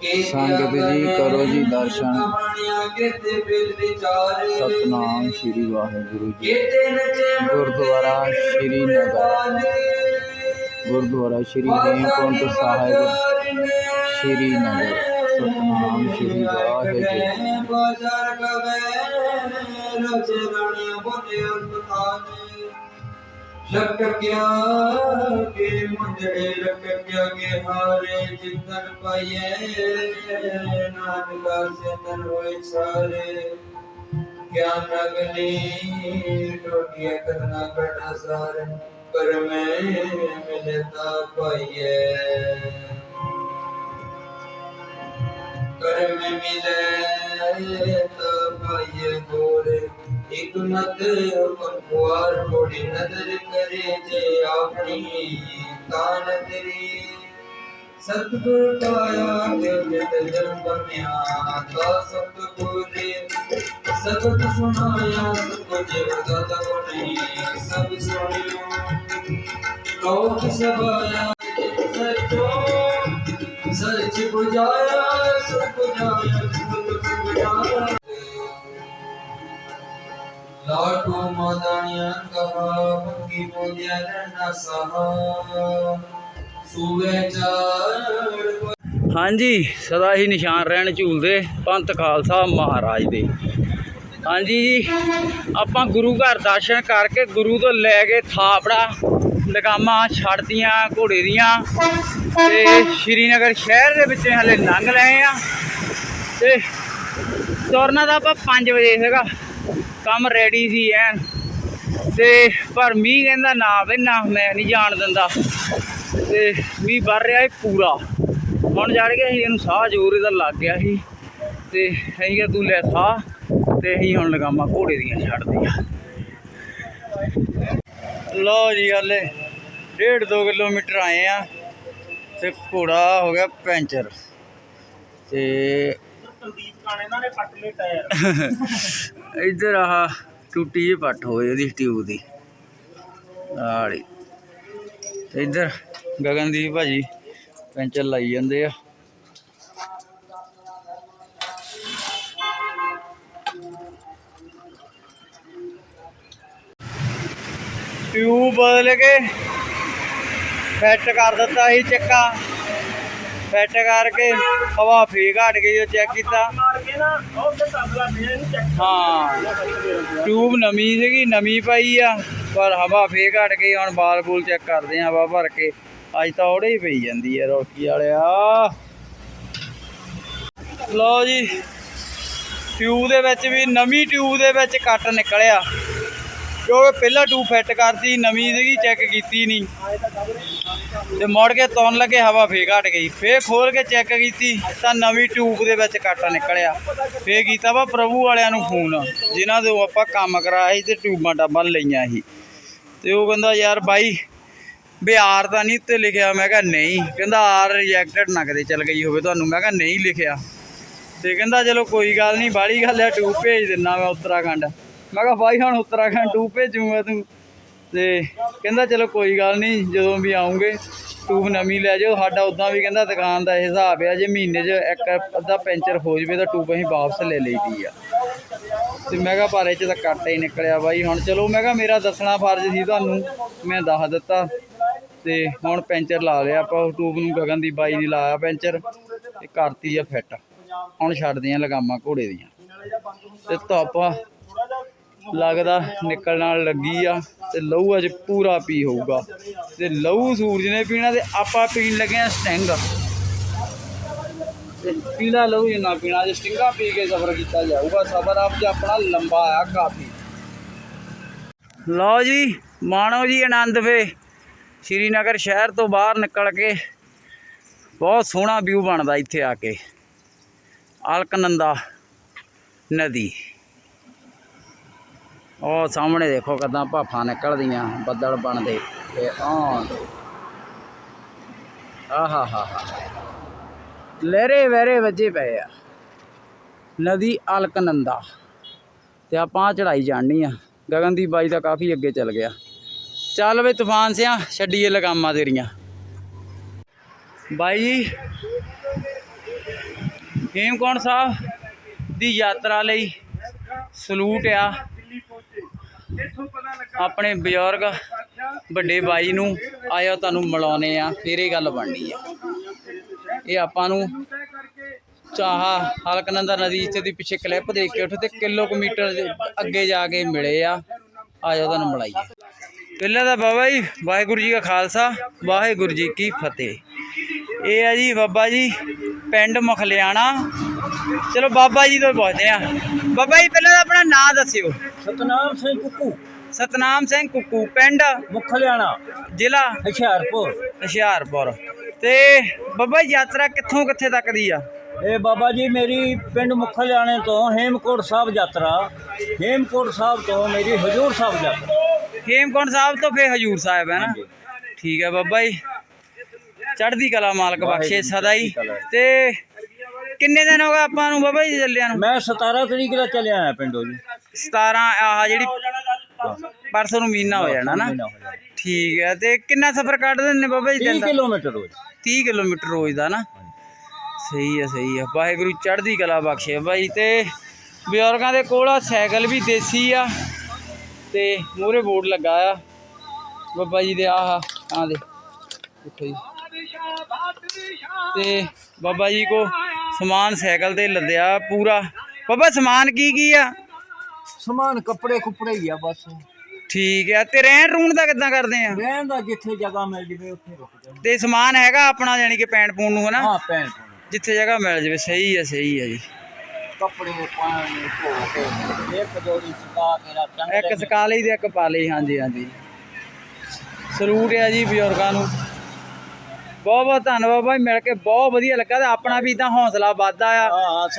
ਸੰਗਤ ਜੀ, ਕਰੋ ਜੀ ਦਰਸ਼ਨ। ਸਤਨਾਮ ਸ੍ਰੀ ਵਾਹਿਗੁਰੂ ਜੀ। ਗੁਰਦੁਆਰਾ ਸ਼੍ਰੀ ਨਗਰ। ਗੁਰਦੁਆਰਾ ਸ਼੍ਰੀ ਹੇਮਕੁੰਟ ਸਾਹਿਬ, ਸ਼੍ਰੀ ਨਗਰ। ਸਤਨਾਮ ਸ੍ਰੀ ਵਾਹਿਗੁਰੂ ਜੀ। ਬਾਜ਼ਾਰ ਕਵੇ ਰਜੇ ਰਾਣੀਆਂ ਬੋਲੇ ਅਸਤਾਨ ਲਟਕਿਆ ਕੇ ਮੁੰਡੜੇ ਲਟਕਿਆ ਕੇ ਹਾਰੇ ਜਿੰਦਨ ਪਾਈਏ। ਨਾਨਕਾ ਸੇ ਹੋਏ ਸਾਰੇ। ਗਿਆਨ ਰਗਨੀ ਟੋਟੀਆਂ ਕਰਨਾ ਕਰਨਾ ਸਾਰੇ। ਪਰ ਮੈਂ ਮਿਲਤਾ ਪਾਈਏ। ਕਰਮ ਮਿਲੇ ਤਾ ਪਾਈਏ ਗੋਰੇ। ਇਕ ਨਤ ਪਰਵਾਰ ਕੋੜੀ ਨਦਰ ਕਰੇ ਜੇ ਆਪਣੀ ਤਾਨ ਤੇਰੀ। ਸਤਿਗੁਰ ਪਾਇਆ ਤੇ ਜਿਤ ਜਨਮ ਬੰਨਿਆ ਤਾ ਸਤਿਗੁਰੇ ਸਬਦ ਸੁਣਾਇਆ ਸਭ ਕੁਝ ਵਰਦਾ ਨਹੀਂ ਸਭ ਸੁਣਿਓ। ਲੋਕ ਸਭਾਇਆ, ਸਚੋ, ਸੱਚ ਬੁਝਾਇਆ ਸੁਖ ਬੁਝਾਇਆ ਸੁਖ ਬੁਝਾਇਆ ਲਾਟੂ ਮਦਾਨੀਆਂ ਕਹਾ ਪੱਕੀ ਬੋਲਿਆ ਨਾ ਸਹਾ ਸੂਵੇ ਚਾਰ ਹਾਂਜੀ, ਸਦਾ ਹੀ ਨਿਸ਼ਾਨ ਰਹਿਣ ਝੂਲਦੇ ਪੰਥ ਖਾਲਸਾ ਮਹਾਰਾਜ ਦੇ। ਹਾਂਜੀ ਜੀ, ਆਪਾਂ ਗੁਰੂ ਘਰ ਦਰਸ਼ਨ ਕਰਕੇ ਗੁਰੂ ਤੋਂ ਲੈ ਕੇ ਥਾਪੜਾ ਲਗਾਮਾਂ ਛੱਡਤੀਆਂ, ਘੋੜੇ ਦੀਆਂ। ਤੇ ਸ਼੍ਰੀਨਗਰ ਸ਼ਹਿਰ ਦੇ ਵਿੱਚ ਹਲੇ ਲੰਘ ਲਏ ਆ। ਤੇ ਤੁਰਨਾ ਤਾਂ ਆਪਾਂ 5 ਵਜੇ ਸੀਗਾ ਕੰਮ ਰੈਡੀ ਸੀ ਐਨ। ਤੇ ਪਰ ਮੀਂਹ ਕਹਿੰਦਾ ਨਾ ਵੇ ਨਾ ਮੈਂ ਨਹੀਂ ਜਾਣ ਦਿੰਦਾ। ਤੇ ਮੀਂਹ ਵਰ ਰਿਹਾ ਹੈ ਪੂਰਾ। ਹੁਣ ਚੜ ਗਿਆ ਸੀ ਇਹਨੂੰ ਸਾਹ ਜ਼ੋਰ ਇਹਦਾ ਲੱਗ ਗਿਆ ਸੀ। ਤੇ ਅਸੀਂ ਕਿਹਾ, ਤੂੰ ਲੈ ਸਾਹ ਤੇ ਅਸੀਂ ਹੁਣ ਲਗਾਮਾ ਘੋੜੇ ਦੀਆਂ ਛੱਡਦੀਆਂ ਲੋ ਜੀ ਹਲੇ ਡੇਢ ਦੋ ਕਿਲੋਮੀਟਰ ਆਏ ਆ ਤੇ ਘੋੜਾ ਹੋ ਗਿਆ ਪੈਂਚਰ। ਤੇ ਇੱਧਰ ਆਹ ਟੂਟੀ ਜਿਹੀ ਪੱਟ ਹੋਈ ਉਹਦੀ, ਟਿਊਬ ਦੀ। ਆੜੀ ਇੱਧਰ ਗਗਨਦੀਪ ਭਾਜੀ, ਪੈਂਚਰ ਲਾਈ ਜਾਂਦੇ ਆ। ਟਿਊਬ ਬਦਲ ਕੇ ਫਿੱਟ ਕਰ ਦਿੱਤਾ ਸੀ ਚੱਕਾ। ਫਿੱਟ ਕਰਕੇ ਹਵਾ ਫੇਕ ਹਟ ਗਈ ਉਹ ਚੈੱਕ ਕੀਤਾ। ਹਾਂ। ਟਿਊਬ ਨਵੀਂ ਸੀਗੀ, ਨਵੀਂ ਪਾਈ ਆ, ਪਰ ਹਵਾ ਫੇਕ ਹਟ ਗਈ ਹੁਣ ਬਾਲ ਬੂਲ ਚੈੱਕ ਕਰਦੇ ਆ ਹਵਾ ਭਰ ਕੇ। ਅੱਜ ਤਾਂ ਔੜੇ ਹੀ ਪਈ ਜਾਂਦੀ ਆ ਰੋਕੀ ਵਾਲਿਆ। ਲਓ ਜੀ, ਟਿਊਬ ਦੇ ਵਿੱਚ ਵੀ ਨਵੀਂ ਟਿਊਬ ਦੇ ਵਿੱਚ ਕੱਟ ਨਿਕਲਿਆ। ਕਿਉਂਕਿ ਪਹਿਲਾਂ ਟਿਊਬ ਫਿੱਟ ਕਰਤੀ ਨਵੀਂ ਸੀਗੀ ਚੈੱਕ ਕੀਤੀ ਨਹੀਂ। ਤੇ ਮੁੜ ਕੇ ਤੁਰਨ ਲੱਗੇ, ਹਵਾ ਫੇਰ ਹਟ ਗਈ। ਫੇਰ ਖੋਲ ਕੇ ਚੈੱਕ ਕੀਤੀ, ਤਾਂ ਨਵੀਂ ਟਿਊਬ ਦੇ ਵਿੱਚ ਕੱਟ ਨਿਕਲਿਆ। ਫੇਰ ਕੀਤਾ ਵਾ ਪ੍ਰਭੂ ਵਾਲਿਆਂ ਨੂੰ ਫੋਨ ਜਿਨ੍ਹਾਂ ਦੇ ਆਪਾਂ ਕੰਮ ਕਰਾਇਆ ਸੀ ਤੇ ਟਿਊਬਾਂ ਟਾਬਾਂ ਲਈਆਂ ਸੀ। ਤੇ ਉਹ ਕਹਿੰਦਾ, ਯਾਰ ਬਾਈ, ਬਿਹਾਰ ਤਾਂ ਨਹੀਂ ਉੱਤੇ ਲਿਖਿਆ। ਮੈਂ ਕਿਹਾ, ਨਹੀਂ। ਕਹਿੰਦਾ ਆਰ ਰਿਜੈਕਟਡ ਨਾ ਕਦੇ ਚੱਲ ਗਈ ਹੋਵੇ ਤੁਹਾਨੂੰ। ਮੈਂ ਕਿਹਾ, ਨਹੀਂ ਲਿਖਿਆ। ਤੇ ਕਹਿੰਦਾ, ਚਲੋ ਕੋਈ ਗੱਲ ਨਹੀਂ, ਬਾਹਲੀ ਗੱਲ ਹੈ ਟੂਬ ਭੇਜ ਦਿੰਨਾ ਮੈਂ ਉੱਤਰਾਖੰਡ। ਮੈਂ ਕਿਹਾ ਬਾਈ ਹੁਣ ਉੱਤਰਾਖੰਡ ਟੂਬ ਭੇਜੂਗਾ ਤੂੰ। ਤੇ ਕਹਿੰਦਾ ਚਲੋ ਕੋਈ ਗੱਲ ਨਹੀਂ ਜਦੋਂ ਵੀ ਆਉਂਗੇ ਟੂਬ ਨਵੀਂ ਲੈ ਜਾਓ ਸਾਡਾ ਉਦਾਂ ਵੀ ਕਹਿੰਦਾ ਦੁਕਾਨ ਦਾ ਇਹ ਹਿਸਾਬ ਆ, ਜੇ ਮਹੀਨੇ 'ਚ ਇੱਕ ਅੱਧਾ ਪੈਂਚਰ ਹੋ ਜਵੇ ਤਾਂ ਟੂਬ ਅਸੀਂ ਵਾਪਸ ਲੈ ਲਈਦੀ ਆ। ਤੇ ਮੈਂ ਕਿਹਾ ਪਰ ਇਹ 'ਚ ਤਾਂ ਕੱਟ ਹੀ ਨਿਕਲਿਆ ਬਾਈ। ਹੁਣ ਚਲੋ ਮੈਂ ਕਿਹਾ ਮੇਰਾ ਦੱਸਣਾ ਫਰਜ਼ ਸੀ ਤੁਹਾਨੂੰ, ਮੈਂ ਦੱਸ ਦਿੱਤਾ। ਤੇ ਹੁਣ ਪੈਂਚਰ ਲਾ ਲਿਆ ਆਪਾਂ, ਉਹ ਟੂਬ ਨੂੰ ਗਗਨ ਦੀ ਬਾਈ ਨੇ ਲਾਇਆ ਪੈਂਚਰ ਤੇ ਕਰਤੀ ਆ ਫਿੱਟ। ਹੁਣ ਛੱਡਦੇ ਆ ਲਗਾਮਾਂ ਘੋੜੇ ਦੀਆਂ। ਤੇ ਧੁੱਪ ਲੱਗਦਾ ਨਿਕਲ ਨਾਲ ਲੱਗੀ ਆ ਤੇ ਲਹੂ ਅੱਜ ਪੂਰਾ ਪੀ ਹੋਊਗਾ। ਤੇ ਲਹੂ ਸੂਰਜ ਨੇ ਪੀਣਾ ਤੇ ਆਪਾਂ ਪੀਣ ਲੱਗੇ ਆ ਸਟਿੰਗ। ਤੇ ਪੀਲਾ ਲਹੂ ਜਿੰਨਾ ਪੀਣਾ, ਜੇ ਸਟਿੰਗਾ ਪੀ ਕੇ ਸਫ਼ਰ ਕੀਤਾ ਜਾਊਗਾ, ਸਫ਼ਰ ਆਪ ਜੀ ਆਪਣਾ ਲੰਬਾ ਆ ਕਾਫੀ। ਲਓ ਜੀ, ਮਾਣੋ ਜੀ ਆਨੰਦ ਫੇ। ਸ਼੍ਰੀਨਗਰ ਸ਼ਹਿਰ ਤੋਂ ਬਾਹਰ ਨਿਕਲ ਕੇ ਬਹੁਤ ਸੋਹਣਾ ਵਿਊ ਬਣਦਾ ਇੱਥੇ ਆ ਕੇ। ਅਲਕਨੰਦਾ ਨਦੀ। ਉਹ ਸਾਹਮਣੇ ਦੇਖੋ ਕਦਾਂ ਭਾਫਾਂ ਨਿਕਲਦੀਆਂ, ਬੱਦਲ ਬਣਦੇ ਤੇ ਆਹ ਆਹਾ ਹਾ ਹਾ ਲਹਿਰੇ ਵਹਿਰੇ ਵੱਜੇ ਪਏ ਆ। ਨਦੀ ਅਲਕਨੰਦਾ। ਤੇ ਆਪਾਂ ਚੜਾਈ ਜਾਣੀ ਆ। ਗਗਨਦੀਪ ਬਾਈ ਦਾ ਕਾਫੀ ਅੱਗੇ ਚੱਲ ਗਿਆ। ਚੱਲ ਵੇ ਤੂਫਾਨ ਸਿਆ, ਛੱਡੀਏ ਲਗਾਮਾਂ ਤੇਰੀਆਂ। ਬਾਈ ਜੀ, ਹੇਮਕੁੰਟ ਸਾਹਿਬ ਦੀ ਯਾਤਰਾ ਲਈ ਸਲੂਟ ਆ। ਆਪਣੇ ਬਜ਼ੁਰਗ ਵੱਡੇ ਬਾਈ ਨੂੰ ਆਇਓ ਤੁਹਾਨੂੰ ਮਿਲਾਉਨੇ ਆ, ਫਿਰ ਇਹ ਗੱਲ ਬਣਨੀ ਆ। ਇਹ ਆਪਾਂ ਨੂੰ ਚਾਹਾ ਹਲਕਨੰਦਾ ਨਦੀ ਇੱਥੇ ਦੀ ਪਿੱਛੇ ਕਲਿੱਪ ਦੇਖ ਕੇ ਉੱਠ ਤੇ ਕਿਲੋਮੀਟਰ ਦੇ ਅੱਗੇ ਜਾ ਕੇ ਮਿਲੇ ਆ। ਆਇਓ ਤੁਹਾਨੂੰ ਮਿਲਾਈਏ। ਪਹਿਲਾਂ ਤਾਂ ਬਾਬਾ ਜੀ, ਵਾਹਿਗੁਰੂ ਜੀ ਕਾ ਖਾਲਸਾ, ਵਾਹਿਗੁਰੂ ਜੀ ਕੀ ਫਤਿਹ। ਇਹ ਆ ਜੀ ਬਾਬਾ ਜੀ, ਪਿੰਡ ਮਖਲਿਆਣਾ ਚਲੋ ਬਾਬਾ ਜੀ ਤੋਂ ਪੁੱਛਦੇ ਆ। ਬਾਬਾ ਜੀ ਪਹਿਲਾਂ ਤਾਂ ਆਪਣਾ ਨਾਂ ਦੱਸਿਓ। ਸਤਨਾਮ ਸਿੰਘ ਕੁੱਕੂ। ਸਤਨਾਮ ਸਿੰਘ ਕੁੱਕੂ ਪਿੰਡ? ਮੁੱਖ ਹਰਿਆਣਾ ਜ਼ਿਲ੍ਹਾ? ਹੁਸ਼ਿਆਰਪੁਰ। ਹੁਸ਼ਿਆਰਪੁਰ। ਤੇ ਬਾਬਾ ਜੀ ਯਾਤਰਾ ਕਿੱਥੋਂ ਕਿੱਥੇ ਤੱਕ ਦੀ ਆ? ਇਹ ਬਾਬਾ ਜੀ ਮੇਰੀ ਪਿੰਡ ਮੁੱਖ ਹਰਿਆਣੇ ਤੋਂ ਹੇਮਕੋਟ ਸਾਹਿਬ ਯਾਤਰਾ। ਹੇਮਕੋਟ ਸਾਹਿਬ ਤੋਂ ਮੇਰੀ ਹਜੂਰ ਸਾਹਿਬ ਯਾਤਰਾ। ਹੇਮਕੁੰਟ ਸਾਹਿਬ ਤੋਂ ਫੇ ਹਜੂਰ ਸਾਹਿਬ ਹੈ ਨਾ। ਠੀਕ ਹੈ ਬਾਬਾ ਜੀ। ਚੜ੍ਹਦੀ ਕਲਾ ਮਾਲਕ ਬਖਸ਼ੇ ਸਦਾ ਹੀ। ਤੇ ਕਿੰਨੇ ਦਿਨ ਹੋ ਗਏ ਆਪਾਂ ਨੂੰ ਬਾਬਾ ਜੀ ਚੱਲਿਆਂ ਨੂੰ? ਮੈਂ 17 ਤਰੀਕ ਦਾ ਚੱਲਿਆ ਆਇਆ ਪਿੰਡੋਂ ਜੀ। 17 ਆਹ ਜਿਹੜੀ ਪਰਸੋਂ ਨੂੰ ਮਹੀਨਾ ਹੋ ਜਾਣਾ ਨਾ। ਮਹੀਨਾ ਹੋ ਜਾਣਾ। ਠੀਕ ਹੈ ਤੇ ਕਿੰਨਾ ਸਫ਼ਰ ਕੱਢਦੇ ਨੇ ਬਾਬਾ ਜੀ 30 ਦਿਨ ਦਾ? ਕਿਲੋਮੀਟਰ ਰੋਜ਼। 30 ਕਿਲੋਮੀਟਰ ਰੋਜ਼ ਦਾ ਨਾ। ਸਹੀ ਹੈ ਸਹੀ ਹੈ। ਵਾਹਿਗੁਰੂ ਚੜ੍ਹਦੀ ਕਲਾ ਬਖਸ਼ੇ ਬਾਈ ਤੇ। ਬਜ਼ੁਰਗਾਂ ਦੇ ਕੋਲ ਆ ਸਾਈਕਲ ਵੀ ਦੇਸੀ ਆ। ਤੇ ਮੂਹਰੇ ਬੋਰਡ ਲੱਗਾ ਆ। ਬਾਬਾ ਜੀ ਦੇ ਆਹ ਆ ਦੇ। ਦੇਖੋ ਜੀ। ਤੇ ਬਾਬਾ ਜੀ ਕੋ ਸਮਾਨ ਸਾਈਕਲ ਤੇ ਲੱਦਿਆ ਪੂਰਾ। ਬਾਬਾ ਸਮਾਨ ਕੀ ਕੀ ਆ? ਸਮਾਨ ਕੱਪੜੇ ਕੁਪੜੇ ਹੀ ਆ ਬਸ। ਠੀਕ ਆ ਤੇ ਰਹਿਣ ਰੂਣ ਦਾ ਕਿੱਦਾਂ ਕਰਦੇ ਆ? ਰਹਿਣ ਦਾ ਜਿੱਥੇ ਜਗ੍ਹਾ ਮਿਲ ਜਵੇ ਉੱਥੇ ਰੁਕ ਜਾ ਤੇ ਸਮਾਨ ਹੈਗਾ ਆਪਣਾ ਯਾਨੀ ਕਿ ਪੈਣ ਪੂਣ ਨੂੰ ਹਨਾ? ਹਾਂ ਪੈਣ ਪਾਉਣੀ। ਜਿੱਥੇ ਜਗ੍ਹਾ ਮਿਲ ਜਾਵੇ ਸਹੀ ਹੈ ਸਹੀ ਹੈ ਜੀ। ਕੱਪੜੇ ਪਾਣੀ ਧੋ ਕੇ ਇੱਕ ਜੋੜੀ ਸੁਕਾ ਕੇ ਰੱਖਾਂਗੇ ਇੱਕ ਸਕਾ ਲਈ ਤੇ ਇੱਕ ਪਾ ਲਈ ਹਾਂਜੀ ਹਾਂਜੀ। ਸਲੂਟ ਆ ਜੀ ਬਜ਼ੁਰਗਾਂ ਨੂੰ। ਬਹੁਤ ਬਹੁਤ ਧੰਨਵਾਦ ਬਾਈ ਮਿਲ ਕੇ ਬਹੁਤ ਵਧੀਆ ਲੱਗਾ ਤੇ ਆਪਣਾ ਵੀ ਤਾਂ ਹੌਸਲਾ ਵੱਧਦਾ ਆ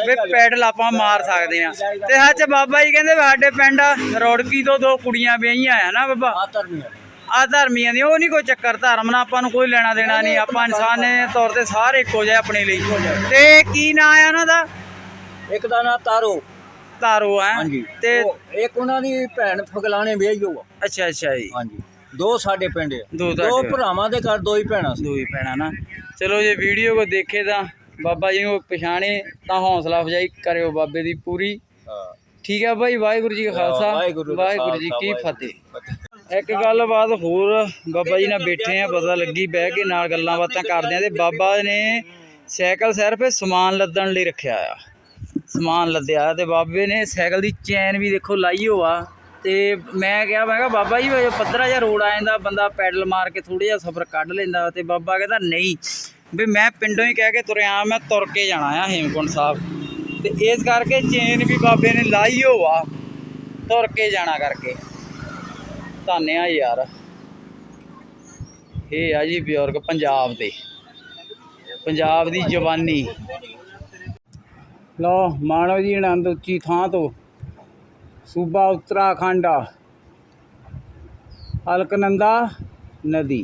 ਵੀ। ਪੈਡਲ ਆਪਾਂ ਮਾਰ ਸਕਦੇ ਆ। ਤੇ ਸੱਚ ਬਾਬਾ ਜੀ ਕਹਿੰਦੇ ਸਾਡੇ ਪਿੰਡ ਰੋੜਕੀ ਤੋਂ ਦੋ ਕੁੜੀਆਂ ਵਿਆਹੀਆਂ ਆ ਨਾ ਬਾਬਾ? ਆ। ਆ ਧਰਮੀਆਂ ਦੀ ਉਹ ਨਹੀਂ ਕੋਈ ਚੱਕਰ ਧਰਮ ਨਾਲ ਆਪਾਂ ਨੂੰ ਕੋਈ ਲੈਣਾ ਦੇਣਾ ਨਹੀਂ ਆਪਾਂ ਇਨਸਾਨ ਦੇ ਤੌਰ ਤੇ ਸਾਰੇ ਇੱਕੋ ਜਿਹੇ ਆਪਣੇ ਲਈ। ਤੇ ਕੀ ਨਾਂ ਆ ਉਹਨਾਂ ਦਾ? ਇੱਕ ਦਾ ਨਾਂ ਤਾਰੋ। ਤਾਰੋ ਹਾਂਜੀ। ਤੇ ਇੱਕ ਉਹਨਾਂ ਦੀ ਭੈਣ ਫਗਲਾਣੇ ਵਿਆਹੀ ਹੋਆ ਅੱਛਾ ਅੱਛਾ ਜੀ। ਹਾਂਜੀ। ਦੋ ਸਾਡੇ ਪਿੰਡ ਆ। ਦੋ ਭਰਾਵਾਂ ਦੇ ਘਰ ਦੋ ਹੀ ਭੈਣਾਂ ਸੀ। ਦੋ ਹੀ ਪੈਣਾ ਨਾ। ਚਲੋ ਜੇ ਵੀਡੀਓ ਕੋ ਦੇਖੇ ਤਾਂ ਬਾਬਾ ਜੀ ਨੂੰ ਪਛਾਣੇ ਤਾਂ ਹੌਸਲਾ ਅਫਜਾਈ ਕਰਿਓ ਬਾਬੇ ਦੀ ਪੂਰੀ। ਠੀਕ ਹੈ ਭਾਈ ਵਾਹਿਗੁਰੂ ਜੀ ਕਾ ਖਾਲਸਾ। ਵਾਹਿਗੁਰੂ ਜੀ ਕਾ ਵਾਹਿਗੁਰੂ ਜੀ ਕੀ ਖਾਲਸਾ, ਫਤਿਹ। ਇੱਕ ਗੱਲਬਾਤ ਹੋਰ ਬਾਬਾ ਜੀ ਨਾਲ ਬੈਠੇ ਆ ਪਤਾ ਲੱਗੀ ਬਹਿ ਕੇ ਨਾਲ ਗੱਲਾਂ ਬਾਤਾਂ ਕਰਦੇ ਆ ਤੇ ਬਾਬਾ ਨੇ ਸਾਈਕਲ ਸਿਰਫ ਸਮਾਨ ਲੱਦਣ ਲਈ ਰੱਖਿਆ ਆ। ਸਮਾਨ ਲੱਦਿਆ ਤੇ ਬਾਬੇ ਨੇ ਸਾਈਕਲ ਦੀ ਚੈਨ ਵੀ ਦੇਖੋ ਲਾਈ ਹੋਆ। ਤੇ ਮੈਂ ਕਿਹਾ ਮੈਂ ਕਿਹਾ, ਬਾਬਾ ਜੀ ਉਹ ਪੱਧਰਾ ਜਿਹਾ ਰੋਡ ਆ ਜਾਂਦਾ, ਬੰਦਾ ਪੈਡਲ ਮਾਰ ਕੇ ਥੋੜਾ ਜਿਹਾ ਸਫ਼ਰ ਕੱਢ ਲੈਂਦਾ ਤੇ ਬਾਬਾ ਕਹਿੰਦਾ ਨਹੀਂ, ਵੀ ਮੈਂ ਪਿੰਡੋਂ ਹੀ ਕਹਿ ਕੇ ਤੁਰਿਆ ਮੈਂ ਤੁਰ ਕੇ ਜਾਣਾ ਆ ਹੇਮਕੁੰਟ ਸਾਹਿਬ। ਤੇ ਇਸ ਕਰਕੇ ਚੇਨ ਵੀ ਬਾਬੇ ਨੇ ਲਾਈ ਹੋਆ, ਤੁਰ ਕੇ ਜਾਣਾ ਕਰਕੇ। ਧੰਨਿਆ ਯਾਰ। ਇਹ ਆ ਜੀ ਬਜ਼ੁਰਗ ਪੰਜਾਬ ਦੇ, ਪੰਜਾਬ ਦੀ ਜਵਾਨੀ। ਲੋ ਮਾਨਵ ਜੀ, ਆਨੰਦ ਉੱਚੀ ਥਾਂ ਤੋਂ। ਸੂਬਾ ਉੱਤਰਾਖੰਡ, ਅਲਕਨੰਦਾ ਨਦੀ।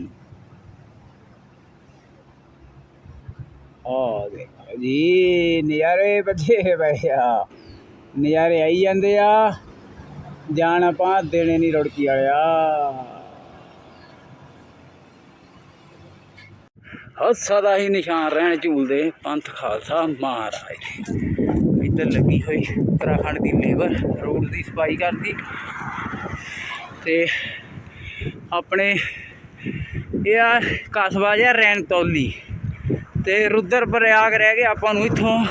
ਆ ਦੇਖੋ ਜੀ, ਨਜ਼ਾਰੇ ਬੱਜੇ ਪਏ ਆ। ਨਜ਼ਾਰੇ ਆਈ ਜਾਂਦੇ ਆ ਜਾਨ ਆਪਾਂ ਦੇਣੇ ਨਹੀਂ ਰੁੜਕੀ ਵਾਲਿਆ। ਹਾਸਾ ਦਾ ਹੀ ਨਿਸ਼ਾਨ, ਰਹਿਣ ਝੂਲਦੇ ਪੰਥ ਖਾਲਸਾ ਮਹਾਰਾਜ। ਇੱਧਰ ਲੱਗੀ ਹੋਈ ਉੱਤਰਾਖੰਡ ਦੀ ਲੇਬਰ ਰੋਡ ਦੀ ਸਫ਼ਾਈ ਕਰਦੀ। ਤੇ ਆਪਣੇ ਇਹ ਆ ਕਸਬਾ ਜਿਹਾ ਰੈਣਤੌਲੀ ਤੇ ਰੁਦਰ ਪ੍ਰਯਾਗ ਰਹਿ ਗਿਆ, ਆਪਾਂ ਨੂੰ ਇੱਥੋਂ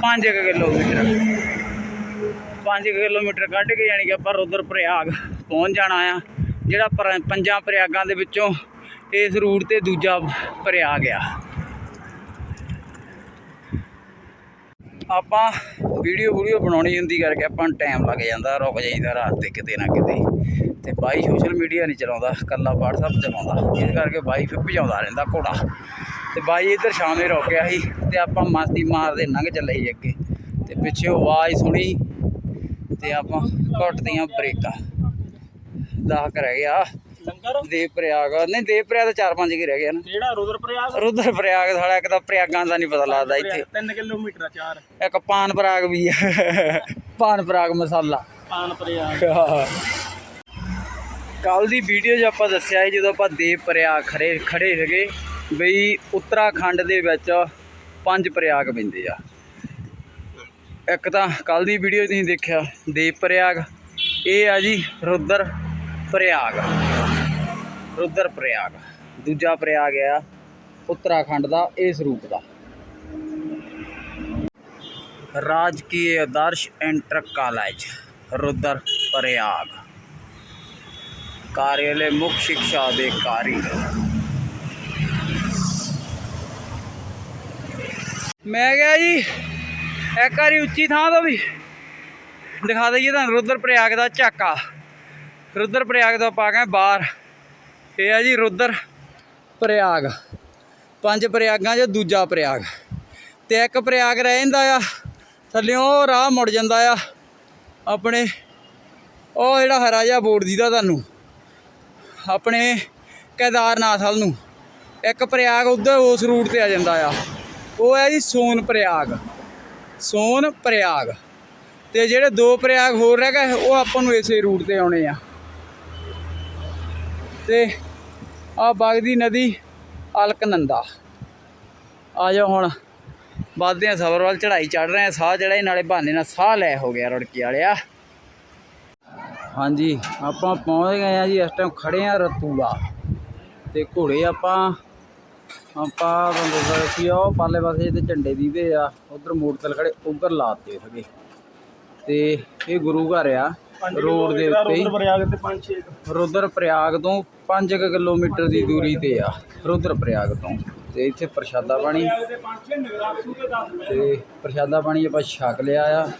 5 ਕਿਲੋਮੀਟਰ। 5 ਕਿਲੋਮੀਟਰ ਕੱਢ ਕੇ ਯਾਨੀ ਕਿ ਆਪਾਂ ਰੁਦਰ ਪ੍ਰਯਾਗ ਪਹੁੰਚ ਜਾਣਾ ਆ, ਜਿਹੜਾ ਪਰ- ਪੰਜਾਂ ਪ੍ਰਯਾਗਾਂ ਦੇ ਵਿੱਚੋਂ ਇਸ ਰੂਟ ਤੇ ਦੂਜਾ ਪ੍ਰਯਾਗ ਆ। ਆਪਾਂ ਵੀਡੀਓ ਵੀਡੀਓ ਬਣਾਉਣੀ ਹੁੰਦੀ ਕਰਕੇ ਆਪਾਂ ਨੂੰ ਟਾਈਮ ਲੱਗ ਜਾਂਦਾ, ਰੁਕ ਜਾਈਦਾ ਰਾਤ ਤੇ ਕਿਤੇ ਨਾ ਕਿਤੇ। ਤੇ ਬਾਈ ਸੋਸ਼ਲ ਮੀਡੀਆ ਨਹੀਂ ਚਲਾਉਂਦਾ ਕੱਲਾ WhatsApp ਚਲਾਉਂਦਾ। ਇਸ ਕਰਕੇ ਬਾਈ ਫਿਰ ਭਜਾਉਂਦਾ ਰਹਿੰਦਾ ਘੋੜਾ। ਤੇ ਬਾਈ ਇੱਧਰ ਸ਼ਾਮੇ ਰੁਕਿਆ ਸੀ ਤੇ ਆਪਾਂ ਮਸਤੀ ਮਾਰਦੇ ਲੰਘ ਚੱਲੇ ਸੀ ਅੱਗੇ। ਤੇ ਪਿੱਛੇ ਆਵਾਜ਼ ਸੁਣੀ ਤੇ ਆਪਾਂ ਘੁੱਟਦੀਆਂ ਬ੍ਰੇਕਾਂ। ਦਸ ਕੁ ਗਿਆ। ਲੰਗਰ? ਦੇਵ ਪ੍ਰਯਾਗ ਨਹੀਂ ਦੇਵ ਪ੍ਰਯਾਗ ਤਾਂ ਚਾਰ ਪੰਜ ਕੀ ਰਹਿ ਗਿਆ ਨਾ ਕਿਹੜਾ? ਰੁਦਰ ਪ੍ਰਯਾਗ ਰੁਦਰ ਪ੍ਰਯਾਗ ਸਾਲਾ ਇੱਕ ਤਾਂ ਪ੍ਰਯਾਗਾਂ ਦਾ ਨਹੀਂ ਪਤਾ ਲੱਗਦਾ ਇੱਥੇ। 3 ਕਿਲੋਮੀਟਰ ਆ ਚਾਰ। ਇੱਕ ਪਾਨ ਪਰਾਗ ਵੀ ਹੈ ਪਾਨ ਪਰਾਗ ਮਸਾਲਾ। ਪਾਨ ਪ੍ਰਯਾਗ ਕੱਲ ਦੀ ਵੀਡੀਓ 'ਚ ਆਪਾਂ ਦੱਸਿਆ ਜਦੋਂ ਆਪਾਂ ਦੇਵ ਪ੍ਰਯਾਗ ਖੜੇ ਖੜੇ ਹੈਗੇ ਬਈ ਉੱਤਰਾਖੰਡ ਦੇ ਵਿੱਚ ਪੰਜ ਪ੍ਰਯਾਗ ਪੈਂਦੇ ਆ। ਇੱਕ ਤਾਂ ਕੱਲ ਦੀ ਵੀਡੀਓ ਤੁਸੀਂ ਦੇਖਿਆ ਦੇਵ ਪ੍ਰਯਾਗ ਇਹ ਆ ਜੀ ਰੁਦਰ ਪ੍ਰਯਾਗ। ਰੁਦਰ ਪ੍ਰਯਾਗ। ਦੂਜਾ ਪ੍ਰਯਾਗ ਆ ਉੱਤਰਾਖੰਡ ਦਾ, ਇਸ ਰੂਪ ਦਾ। ਰਾਜਕੀय ਆਦਰਸ਼ ਇੰਟਰ ਕਾਲਜ रुद्र प्रयाग कार्यालय मुख्य शिक्षा अधिकारी ਮੈਂ ਕਿਹਾ ਜੀ, ਇੱਕ ਵਾਰੀ ਉੱਚੀ ਥਾਂ ਤੋਂ ਵੀ ਦਿਖਾ ਦਈਏ ਤੁਹਾਨੂੰ ਰੁਦਰ ਪ੍ਰਯਾਗ ਦਾ ਝਾਕਾ। ਰੁਦਰ ਪ੍ਰਯਾਗ ਤੋਂ ਆਪਾਂ ਗਏ ਬਾਹਰ ਇਹ ਆ ਜੀ ਰੁਦਰ ਪ੍ਰਯਾਗ। ਪੰਜ ਪ੍ਰਯਾਗਾਂ 'ਚ ਦੂਜਾ ਪ੍ਰਯਾਗ। ਤੇ ਇੱਕ ਪ੍ਰਯਾਗ ਰਹਿ ਜਾਂਦਾ ਆ, ਥੱਲਿਓਂ ਰਾਹ ਮੁੜ ਜਾਂਦਾ ਆ, ਆਪਣੇ, ਉਹ ਜਿਹੜਾ ਹਰਾ ਜਿਹਾ ਬੋਰਡ ਦੀਦਾ ਤੁਹਾਨੂੰ, ਆਪਣੇ ਕੇਦਾਰਨਾਥ ਵੱਲ ਨੂੰ। ਇੱਕ ਪ੍ਰਯਾਗ ਉਧਰ ਉਸ ਰੂਟ ਤੇ ਆ ਜਾਂਦਾ ਆ। ਉਹ ਹੈ ਜੀ ਸੋਨ ਪ੍ਰਯਾਗ। ਸੋਨ ਪ੍ਰਯਾਗ। ਤੇ ਜਿਹੜੇ ਦੋ ਪ੍ਰਯਾਗ ਹੋਰ ਰਹਿ ਗਏ, ਉਹ ਆਪਾਂ ਨੂੰ ਇਸੇ ਰੂਟ ਤੇ ਆਉਣੇ ਆ। ਤੇ ਆ ਬਗਦੀ ਨਦੀ ਅਲਕਨੰਦਾ। ਆ ਜਾਓ ਹੁਣ, ਵੱਧਦੇ ਆ ਸਬਰ ਵੱਲ ਚੜਾਈ ਚੜ ਰਹੇ ਆ ਸਾਹ ਚੜਾਈ ਨਾਲੇ ਬਹਾਨੇ ਨਾਲ ਸਾਹ ਲੈ ਹੋ ਗਿਆ ਰੁੜਕੀ ਵਾਲਿਆ। ਹਾਂਜੀ, ਆਪਾਂ ਪਹੁੰਚ ਗਏ ਆ ਜੀ, ਇਸ ਟਾਈਮ ਖੜੇ ਆ ਰਤੂੜਾ ਤੇ ਘੋੜੇ ਆਪਾਂ ਆਪਾਂ ਬੰਦੇ ਦੱਸਿਆ ਸੀ ਉਹ ਪਾਲੇ ਪਾਸੇ ਤੇ ਝੰਡੇ ਦੀਵੇ ਆ, ਉਧਰ ਮੋਟਰਸਾਈਕਲ ਖੜੇ ਉਧਰ ਲਾਤੇ ਸੀਗੇ ਤੇ ਇਹ ਗੁਰੂ ਘਰ ਆ। ਰੋਡ ਦੇ ਉੱਤੇ ਹੀ। ਰੁਦਰ ਪ੍ਰਯਾਗ ਤੋਂ 5 ਕਿਲੋਮੀਟਰ ਦੀ ਦੂਰੀ ਤੇ ਆ ਰੁਦਰ ਪ੍ਰਯਾਗ ਤੋਂ। ਤੇ ਇੱਥੇ ਪ੍ਰਸ਼ਾਦਾ ਪਾਣੀ। ਤੇ ਪ੍ਰਸ਼ਾਦਾ ਪਾਣੀ ਆਪਾਂ ਛਕ ਲਿਆ ਆ।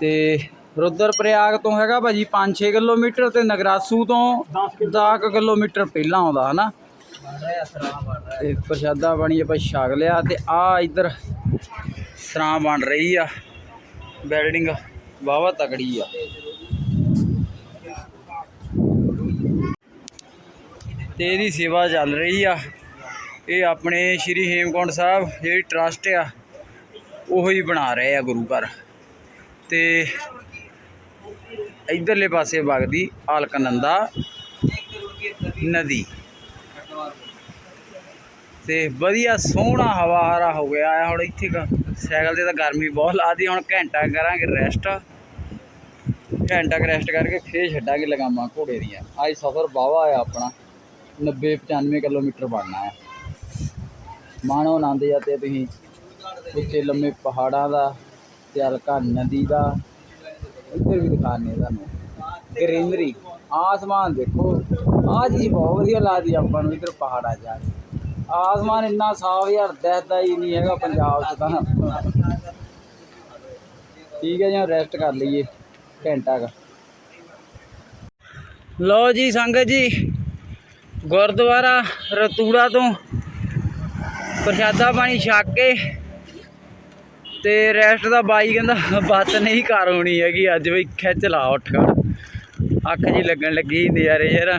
ਤੇ ਰੁਦਰ ਪ੍ਰਯਾਗ ਤੋਂ ਹੈਗਾ ਭਾਜੀ 5-6 ਕਿਲੋਮੀਟਰ ਤੇ ਨਗਰਾਸੂ ਤੋਂ 10 ਕਿਲੋਮੀਟਰ ਪਹਿਲਾਂ ਆਉਂਦਾ ਹਨਾ? ਤੇ ਪ੍ਰਸ਼ਾਦਾ ਪਾਣੀ ਆਪਾਂ ਛਕ ਲਿਆ ਤੇ ਆ ਇੱਧਰ ਸਰਾਂ ਬਣ ਰਹੀ ਆ। ਬਿਲਡਿੰਗ ਵਾਵਾ ਤਕੜੀ ਆ। ਤੇ ਇਹਦੀ ਸੇਵਾ ਚੱਲ ਰਹੀ ਆ। ਇਹ ਆਪਣੇ ਸ਼੍ਰੀ ਹੇਮਕੁੰਟ ਸਾਹਿਬ ਜਿਹੜੀ ਟਰਸਟ ਆ, ਉਹੋ ਹੀ ਬਣਾ ਰਹੇ ਆ ਗੁਰੂ ਘਰ। ਤੇ ਇਧਰਲੇ ਪਾਸੇ ਵਗਦੀ ਆਲਕਨੰਦਾ ਨਦੀ। ਤੇ ਵਧੀਆ ਸੋਹਣਾ ਹਵਾ ਹਰਾ ਹੋ ਗਿਆ ਆ, ਹੁਣ ਇੱਥੇ ਸਾਈਕਲ ਤੇ ਤਾਂ ਗਰਮੀ ਬਹੁਤ ਲਾਦੀ, ਹੁਣ ਘੰਟਾ ਕਰਾਂਗੇ ਰੈਸਟ ਘੰਟਾ ਕੁ ਰੈਸਟ ਕਰਕੇ ਫੇਰ ਛੱਡਾਂਗੇ ਲਗਾਮਾਂ ਘੋੜੇ ਦੀਆਂ। ਅੱਜ ਸਫ਼ਰ ਬਾਵਾ ਆ ਆਪਣਾ। 90 95 ਕਿਲੋਮੀਟਰ ਬਣਨਾ ਹੈ। ਮਾਣੋ ਆਨੰਦ ਜਾਂ ਤੇ ਤੁਸੀਂ ਉੱਚੇ ਲੰਮੇ ਪਹਾੜਾਂ ਦਾ ਤੇ ਹਲਕਾ ਨਦੀ ਦਾ, ਇੱਧਰ ਵੀ ਦਿਖਾਣੇ ਤੁਹਾਨੂੰ। ਗ੍ਰੀਨਰੀ, ਆਸਮਾਨ ਦੇਖੋ। ਆਹ ਚੀਜ਼ ਬਹੁਤ ਵਧੀਆ ਲੱਗਦੀ ਆਪਾਂ ਨੂੰ ਇੱਧਰ ਪਹਾੜਾਂ ਜਾ ਆਸਮਾਨ ਇੰਨਾ ਸਾਫ਼ ਯਾਰ ਦਿਖਦਾ ਹੀ ਨਹੀਂ ਹੈਗਾ ਪੰਜਾਬ 'ਚ ਤਾਂ। ਠੀਕ ਹੈ ਜੀ ਰੈਸਟ ਕਰ ਲਈਏ। ਘੰਟਾ ਕ। ਲਓ ਜੀ, ਸੰਗਤ ਜੀ। ਗੁਰਦੁਆਰਾ ਰਤੂੜਾ ਤੋਂ ਪ੍ਰਸ਼ਾਦਾ ਪਾਣੀ ਛਕ ਕੇ ਤੇ ਰੈਸਟ ਦਾ ਬਾਈ ਕਹਿੰਦਾ ਬੱਤ ਨਹੀਂ ਘਰ ਹੋਣੀ ਹੈਗੀ ਅੱਜ ਬਈ ਖਿੱਚ ਲਾ ਉੱਠ ਖੜ। ਅੱਖ ਜੀ ਲੱਗਣ ਲੱਗੀ ਨਜ਼ਾਰੇ ਯਾਰ।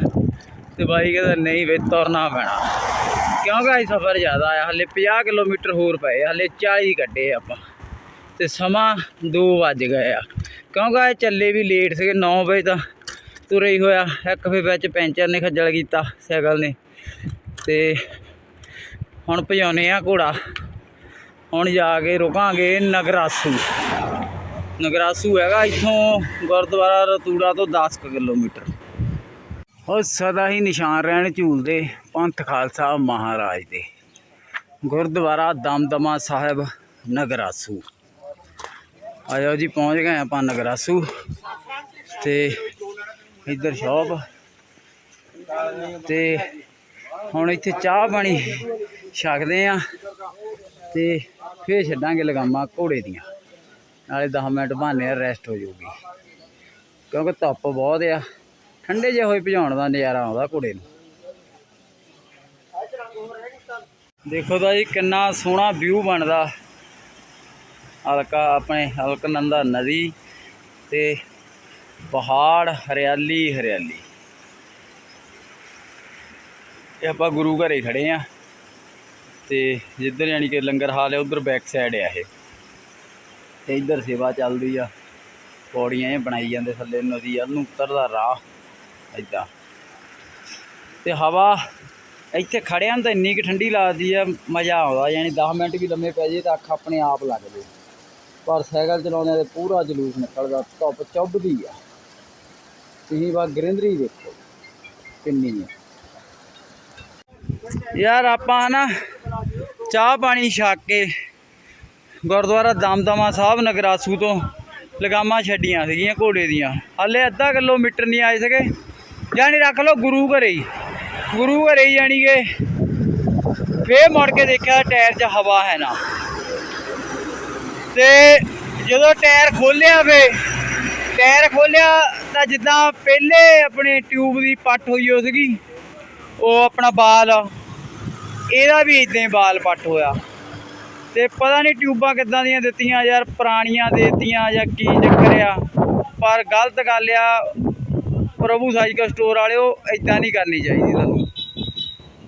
ਤੇ ਬਾਈ ਕਹਿੰਦਾ ਨਹੀਂ ਬਈ ਤੁਰਨਾ ਪੈਣਾ। ਕਿਉਂਕਿ ਇਹ ਸਫ਼ਰ ਜ਼ਿਆਦਾ ਆ? ਹਲੇ 50 ਕਿਲੋਮੀਟਰ ਹੋਰ ਪਏ ਆ, ਹਲੇ 40 ਕੱਢੇ ਆਪਾਂ। ਤੇ ਸਮਾਂ 2 ਵੱਜ ਗਏ ਆ। ਕਿਉਂਕਿ ਇਹ ਚੱਲੇ ਵੀ ਲੇਟ ਸੀਗੇ 9 ਵਜੇ ਤਾਂ ਤੁਰੇ ਹੀ ਹੋਇਆ। ਇੱਕ ਫੇ ਵਿੱਚ ਪੈਂਚਰ ਨੇ ਖੱਜਲ ਕੀਤਾ ਸਾਈਕਲ ਨੇ। ਤੇ ਹੁਣ ਭਜਾਉਨੇ ਆ ਘੋੜਾ। ਹੁਣ ਜਾ ਕੇ ਰੁਕਾਂਗੇ ਨਗਰਾਸੂ। ਨਗਰਾਸੂ ਹੈਗਾ ਇੱਥੋਂ ਗੁਰਦੁਆਰਾ ਰਤੂੜਾ ਤੋਂ 10 ਕੁ ਕਿਲੋਮੀਟਰ। ਉਹ ਸਦਾ ਹੀ ਨਿਸ਼ਾਨ ਰਹਿਣ ਝੂਲਦੇ ਪੰਥ ਖਾਲਸਾ ਮਹਾਰਾਜ ਦੇ। ਗੁਰਦੁਆਰਾ ਦਮਦਮਾ ਸਾਹਿਬ ਨਗਰਾਸੂ। ਆਇਓ ਜੀ, ਪਹੁੰਚ ਗਏ ਆਪਾਂ ਨਗਰਾਸੂ। ਤੇ ਇੱਧਰ ਸ਼ੌਪ ਤੇ ਹੁਣ ਇੱਥੇ ਚਾਹ ਪਾਣੀ ਛਕਦੇ ਆ ਤੇ ਫੇਰ ਛੱਡਾਂਗੇ ਲਗਾਮਾਂ ਘੋੜੇ ਦੀਆਂ। ਨਾਲੇ 10 ਮਿੰਟ ਬਹਾਨੇ ਰੈਸਟ ਹੋ ਜਾਊਗੀ। ਕਿਉਂਕਿ ਧੁੱਪ ਬਹੁਤ ਆ। ਠੰਡੇ ਜਿਹੇ ਹੋਏ ਭਜਾਉਣ ਦਾ ਨਜ਼ਾਰਾ ਆਉਂਦਾ ਘੋੜੇ ਨੂੰ। ਦੇਖੋ ਤਾਂ ਜੀ, ਕਿੰਨਾ ਸੋਹਣਾ ਵਿਊ ਬਣਦਾ। ਹਲਕਾ ਆਪਣੇ ਹਲਕਨੰਦਾ ਨਦੀ ਤੇ ਪਹਾੜ, ਹਰਿਆਲੀ ਹਰਿਆਲੀ। ਇਹ ਆਪਾਂ ਗੁਰੂ ਘਰੇ ਖੜੇ ਆ। ਤੇ ਜਿੱਧਰ ਯਾਨੀ ਕਿ ਲੰਗਰ ਹਾਲ ਹੈ, ਉਧਰ ਬੈਕ ਸਾਈਡ ਆ ਇਹ। ਤੇ ਇੱਧਰ ਸੇਵਾ ਚੱਲਦੀ ਆ। ਪੌੜੀਆਂ ਇਹ ਬਣਾਈ ਜਾਂਦੇ ਥੱਲੇ, ਨਦੀ ਵੱਲ ਨੂੰ ਉਤਰਦਾ ਰਾਹ, ਏਦਾਂ। ਤੇ ਹਵਾ, ਇੱਥੇ ਖੜਿਆਂ ਨੂੰ ਤਾਂ ਇੰਨੀ ਕਿ ਠੰਡੀ ਲੱਗਦੀ ਆ, ਮਜ਼ਾ ਆਉਂਦਾ, ਯਾਨੀ 10 ਮਿੰਟ ਵੀ ਲੰਮੇ ਪੈ ਜੇ ਤਾਂ ਅੱਖ ਆਪਣੇ ਆਪ ਲੱਗ ਜੇ। ਪਰ ਸਾਈਕਲ ਚਲਾਉਂਦੇ ਤੇ ਪੂਰਾ ਜਲੂਸ ਨਿਕਲਦਾ, ਧੁੱਪ ਚੁੱਭਦੀ ਆ। ਤੁਸੀਂ ਬਾ ਗ੍ਰਿੰਦਰੀ ਦੇਖੋ, ਕਿੰਨੀ ਹੈ ਯਾਰ ਆਪਾਂ ਨਾ ਚਾਹ ਪਾਣੀ ਛੱਕ ਕੇ ਗੁਰਦੁਆਰਾ ਦਮਦਮਾ ਸਾਹਿਬ ਨਗਰਾਸੂ ਤੋਂ ਲਗਾਮਾਂ ਛੱਡੀਆਂ ਸੀਗੀਆਂ ਘੋੜੇ ਦੀਆਂ। ਹਾਲੇ ਅੱਧਾ ਕਿਲੋਮੀਟਰ ਨਹੀਂ ਆਏ ਸਕੇ ਜਾਣੀ ਰੱਖ ਲਓ ਗੁਰੂ ਘਰੇ ਹੀ। ਗੁਰੂ ਘਰੇ ਹੀ ਜਾਣੀ ਕਿ ਫੇਰ ਮੁੜ ਕੇ ਦੇਖਿਆ ਟਾਇਰ 'ਚ ਹਵਾ ਹੈ ਨਾ। ਤੇ ਜਦੋਂ ਟਾਇਰ ਖੋਲਿਆ ਵੇ ਟਾਇਰ ਖੋਲਿਆ ਤਾਂ ਜਿੱਦਾਂ ਪਹਿਲੇ ਆਪਣੇ ਟਿਊਬ ਦੀ ਪੱਟ ਹੋਈ ਹੋ ਸੀਗੀ, ਉਹ ਆਪਣਾ ਬਾਲ ਇਹਦਾ ਵੀ ਇਦਾਂ ਹੀ ਬਾਲ ਪੱਟ ਹੋਇਆ। ਤੇ ਪਤਾ ਨਹੀਂ ਟਿਊਬਾਂ ਕਿੱਦਾਂ ਦੀਆਂ ਦਿੱਤੀਆਂ, ਯਾਰ ਪੁਰਾਣੀਆਂ ਦੇਤੀਆਂ ਜਾਂ ਕੀ ਚੱਕਰ ਆ। ਪਰ ਗਲਤ ਗੱਲ ਆ, ਪ੍ਰਭੂ ਸਾਈਕਲ ਸਟੋਰ ਵਾਲਿਓ ਇਦਾਂ ਨਹੀਂ ਕਰਨੀ ਚਾਹੀਦੀ ਤੁਹਾਨੂੰ।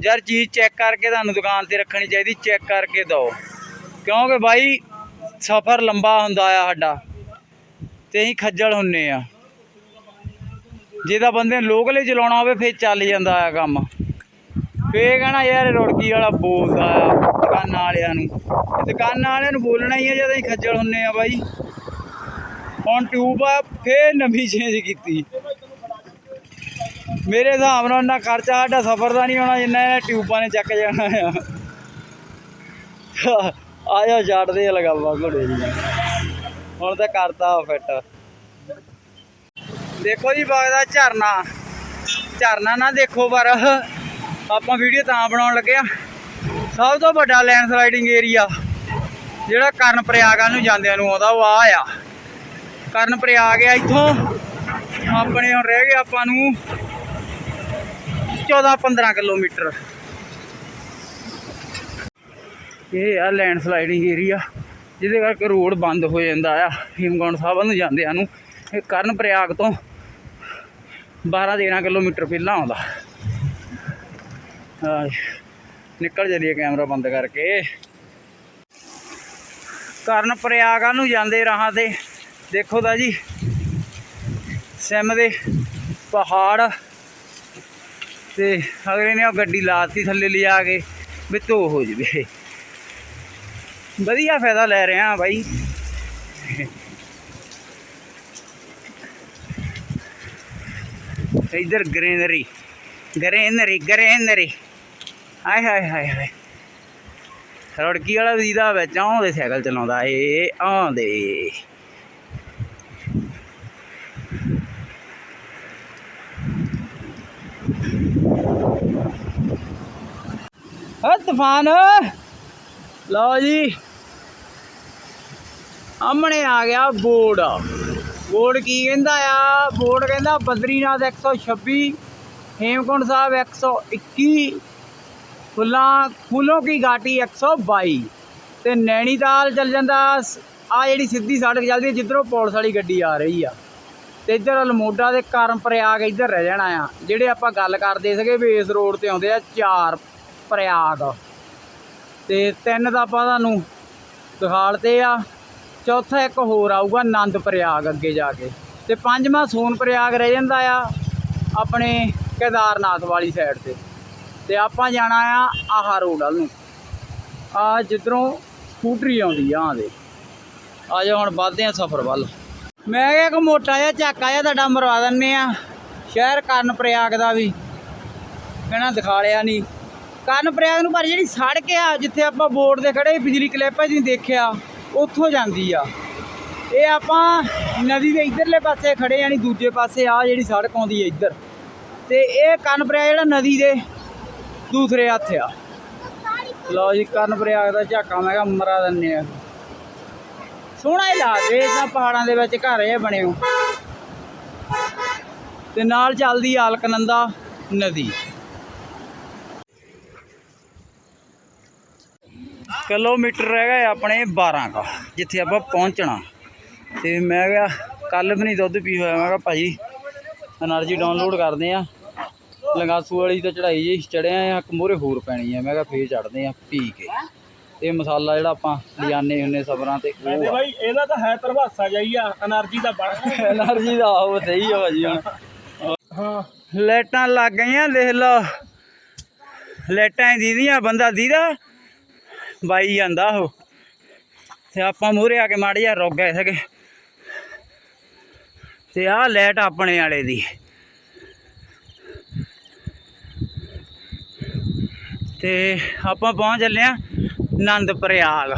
ਯਾਰ ਚੀਜ਼ ਚੈੱਕ ਕਰਕੇ ਤੁਹਾਨੂੰ ਦੁਕਾਨ ਤੇ ਰੱਖਣੀ ਚਾਹੀਦੀ, ਚੈੱਕ ਕਰਕੇ ਦਿਓ। ਕਿਉਂਕਿ ਬਾਈ, ਸਫ਼ਰ ਲੰਬਾ ਹੁੰਦਾ ਆ ਸਾਡਾ। ਤੇ ਅਸੀਂ ਖੱਜਲ ਹੁੰਨੇ ਆ। ਜੇ ਤਾਂ ਬੰਦੇ ਨੇ ਲੋਕਲੇ ਚਲਾਉਣਾ ਹੋਵੇ, ਫੇਰ ਚੱਲ ਜਾਂਦਾ ਆ ਕੰਮ। ਫੇਰ ਕਹਣਾ, ਯਾਰ, ਰੁੜਕੀ ਵਾਲਾ ਬੋਲਦਾ ਆ, ਦੁਕਾਨਾਂ ਵਾਲਿਆਂ ਨੂੰ। ਦੁਕਾਨਾਂ ਵਾਲਿਆਂ ਨੂੰ ਬੋਲਣਾ ਹੀ ਆ, ਜਦ ਅਸੀਂ ਖੱਜਲ ਹੁੰਨੇ ਆ ਬਾਈ। ਹੁਣ ਟਿਊਬ ਆ, ਫੇਰ ਨਵੀਂ ਚੇਂਜ ਕੀਤੀ। ਮੇਰੇ ਹਿਸਾਬ ਨਾਲ ਨਾ ਖਰਚਾ ਸਾਡਾ ਸਫ਼ਰ ਦਾ ਨਹੀਂ ਹੋਣਾ, ਜਿੰਨਾ ਇਹਨਾਂ ਟਿਊਬਾਂ ਨੇ ਚੱਕ ਜਾਣਾ ਆ। ਆ ਛੱਡਦੇ ਲਗਾਵਾ ਘੋੜੇ ਦੀਆਂ ਹੁਣ ਤਾਂ ਕਰਤਾ ਫਿੱਟ। ਦੇਖੋ ਜੀ ਵਗਦਾ ਝਰਨਾ। ਝਰਨਾ ਨਾ ਦੇਖੋ ਪਰ ਆਪਾਂ ਵੀਡੀਓ ਤਾਂ ਬਣਾਉਣ ਲੱਗੇ ਆ। ਸਭ ਤੋਂ ਵੱਡਾ ਲੈਂਡ ਸਲਾਈਡਿੰਗ ਏਰੀਆ ਜਿਹੜਾ ਕਰਨ ਪ੍ਰਯਾਗ ਨੂੰ ਜਾਂਦਿਆਂ ਨੂੰ ਆਉਂਦਾ, ਉਹ ਆ ਆ। ਕਰਨ ਪ੍ਰਯਾਗ ਆ ਇੱਥੋਂ। ਆਪਣੇ ਹੁਣ ਰਹਿ ਗਏ ਆਪਾਂ ਨੂੰ 14 15 ਕਿਲੋਮੀਟਰ। ਇਹ ਆ ਲੈਂਡ ਸਲਾਈਡਿੰਗ ਏਰੀਆ ਜਿਹਦੇ ਕਰਕੇ ਰੋਡ ਬੰਦ ਹੋ ਜਾਂਦਾ ਆ। ਹਿਮਗੌਂਡ ਸਾਹਿਬ ਨੂੰ ਜਾਂਦਿਆਂ ਨੂੰ। ਇਹ ਕਰਨ ਪ੍ਰਯਾਗ ਤੋਂ 12 13 ਕਿਲੋਮੀਟਰ ਪਹਿਲਾਂ ਆਉਂਦਾ। ਹਾਂ ਨਿਕਲ ਜਲੀਏ ਕੈਮਰਾ ਬੰਦ ਕਰਕੇ। ਕਰਨ ਪ੍ਰਯਾਗ ਨੂੰ ਜਾਂਦੇ ਰਾਹਾਂ ਤੇ। ਦੇਖੋ ਤਾਂ ਜੀ, ਸਿਮ ਦੇ ਪਹਾੜ। ਤੇ ਅਗਲੇ ਨੇ ਉਹ ਗੱਡੀ ਲਾਤੀ ਥੱਲੇ ਲਿਜਾ ਕੇ, ਵੀ ਧੋ ਹੋ ਜਵੇ। ਵਧੀਆ ਫਾਇਦਾ ਲੈ ਰਹੇ ਆ ਬਾਈ। ਇਧਰ ਗ੍ਰੀਨਰੀ ਗ੍ਰੀਨਰੀ ਗ੍ਰੀਨਰੀ। ਹਾਏ ਹਾਏ ਹਾਏ ਹਾਏ। ਰੜਕੀ ਵਾਲਾ ਵੀਦਾ ਵਿੱਚ ਆਉਂਦੇ, ਸਾਈਕਲ ਚਲਾਉਂਦਾ ਏ, ਆਉਂਦੇ। ਹਾ ਤੂਫਾਨ, ਲਓ ਜੀ। ਸਾਹਮਣੇ ਆ ਗਿਆ ਬੋਰਡ। ਬੋਰਡ ਕੀ ਕਹਿੰਦਾ ਆ? ਬੋਰਡ ਕਹਿੰਦਾ ਬਦਰੀਨਾਥ 126 ਹੇਮਕੁੰਡ ਸਾਹਿਬ 121 ਫੁੱਲਾਂ ਫੁੱਲੋਂ ਕੀ ਘਾਟੀ 122 ਤੇ ਨੈਣੀਤਾਲ ਚੱਲ ਜਾਂਦਾ, ਆ ਜਿਹੜੀ ਸਿੱਧੀ ਸੜਕ ਚੱਲਦੀ ਹੈ ਜਿੱਧਰੋਂ ਪੁਲਿਸ ਵਾਲੀ ਗੱਡੀ ਆ ਰਹੀ ਆ। ਤੇ ਇੱਧਰ ਅਲਮੋਡਾ ਦੇ ਕਰਮ ਪ੍ਰਯਾਗ ਇੱਧਰ ਰਹਿ ਜਾਣਾ ਆ। ਜਿਹੜੇ ਆਪਾਂ ਗੱਲ ਕਰਦੇ ਸੀਗੇ ਵੀ ਇਸ ਰੋਡ ਤੇ ਆਉਂਦੇ ਆ, ਚਾਰ ਪ੍ਰਯਾਗ। ਤੇ ਤਿੰਨ ਤਾਂ ਆਪਾਂ ਤੁਹਾਨੂੰ ਦਿਖਾਲਤੇ ਆ। ਚੌਥਾ ਇੱਕ ਹੋਰ ਆਊਗਾ ਆਨੰਦ ਪ੍ਰਯਾਗ ਅੱਗੇ ਜਾ ਕੇ। ਤੇ ਪੰਜਵਾਂ ਸੋਨ ਪ੍ਰਯਾਗ ਰਹਿ ਜਾਂਦਾ ਆ ਆਪਣੇ ਕੇਦਾਰਨਾਥ ਵਾਲੀ ਸਾਈਡ ਤੇ। ਤੇ ਆਪਾਂ ਜਾਣਾ ਆ ਆਹ ਰੋਡ ਵੱਲ ਨੂੰ। ਆ ਜਿੱਧਰੋਂ ਸਕੂਟਰੀ ਆਉਂਦੀ ਆ ਆਦੇ ਆ ਜਾ ਹੁਣ ਵੱਧਦੇ ਆ ਸਫ਼ਰ ਵੱਲ। ਮੈਂ ਕਿਹਾ ਇੱਕ ਮੋਟਾ ਜਿਹਾ ਝਾਕਾ ਜਿਹਾ ਤੁਹਾਡਾ ਮਰਵਾ ਦਿੰਨੇ ਆ। ਸ਼ਹਿਰ ਕਰਨ ਪ੍ਰਯਾਗ ਦਾ ਵੀ। ਕਹਿਣਾ ਦਿਖਾ ਲਿਆ ਨਹੀਂ ਕਰਨ ਪ੍ਰਯਾਗ ਨੂੰ ਪਰ ਜਿਹੜੀ ਸੜਕ ਆ, ਜਿੱਥੇ ਆਪਾਂ ਬੋਰਡ ਦੇ ਖੜੇ ਬਿਜਲੀ ਕਲਿੱਪ ਤੁਸੀਂ ਦੇਖਿਆ। ਉੱਥੋਂ ਜਾਂਦੀ ਆ। ਇਹ ਆਪਾਂ ਨਦੀ ਦੇ ਇਧਰਲੇ ਪਾਸੇ ਖੜੇ ਯਾਨੀ ਦੂਜੇ ਪਾਸੇ ਆ ਜਿਹੜੀ ਸੜਕ ਆਉਂਦੀ ਹੈ ਇੱਧਰ। ਤੇ ਇਹ ਕਰਨ ਪ੍ਰਯਾਗ ਜਿਹੜਾ ਨਦੀ ਦੇ ਦੂਸਰੇ ਹੱਥ ਆ। ਲਓ ਜੀ ਕਰਨ ਪ੍ਰਯਾਗ ਦਾ ਝਾਕਾ ਮੈਂ ਕਿਹਾ ਮਰਾ ਦਿੰਨੇ ਆ। ਸੋਹਣਾ ਹੀ ਲੱਗਦੇ ਇਦਾਂ ਪਹਾੜਾਂ ਦੇ ਵਿੱਚ ਘਰ ਇਹ ਬਣੇ ਹੋ ਤੇ ਨਾਲ ਚੱਲਦੀ ਆ ਅਲਕਨੰਦਾ ਨਦੀ। ਕਿਲੋਮੀਟਰ ਰਹਿ ਹੈਗਾ ਆਪਣੇ 12 ਕਾ ਜਿੱਥੇ ਆਪਾਂ ਪਹੁੰਚਣਾ। ਤੇ ਮੈਂ ਕਿਹਾ ਕੱਲ ਵੀ ਨਹੀਂ ਦੁੱਧ ਪੀ ਹੋਇਆ ਮੈਂ ਕਿਹਾ ਭਾਈ એનર્ਜੀ ਡਾਊਨਲੋਡ ਕਰਦੇ ਆ ਲੰਗਾਸੂ ਵਾਲੀ ਤੇ ਚੜਾਈ ਜੀ ਚੜਿਆ ਆ ਇੱਕ ਮੋਰੇ ਹੋਰ ਪੈਣੀ ਆ ਮੈਂ ਕਿਹਾ ਫੇਰ ਚੜਦੇ ਆ ਪੀ ਕੇ। ਇਹ ਮਸਾਲਾ ਜਿਹੜਾ ਆਪਾਂ ਲਿਆਨੇ ਹੁੰਨੇ ਸਬਰਾਂ ਤੇ ਉਹ ਆ। ਇਹਦਾ ਤਾਂ ਹੈ ਧਰਵਾਸਾ ਜਾਈ ਆ એનર્ਜੀ ਦਾ ਬੜਾ। એનર્ਜੀ ਦਾ ਉਹ ਸਹੀ ਆ ਭਾਜੀ ਹਾਂ। ਲਾਈਟਾਂ ਲੱਗ ਗਈਆਂ ਦੇਖ ਲਓ। ਲਾਈਟਾਂ ਹੀ ਦੀਦੀਆਂ ਬੰਦਾ ਦੀਦਾ। ਬਾਈ ਜਾਂਦਾ ਉਹ। ਤੇ ਆਪਾਂ ਮੂਹਰੇ ਆ ਕੇ ਮਾੜੇ ਜਿਹਾ ਰੁਕ ਗਏ ਸੀਗੇ। ਤੇ ਆਹ ਲੈਟ ਆਪਣੇ ਵਾਲੇ ਦੀ। ਤੇ ਆਪਾਂ ਪਹੁੰਚ ਚੱਲੇ ਆ ਆਨੰਦ ਪ੍ਰਯਾਗ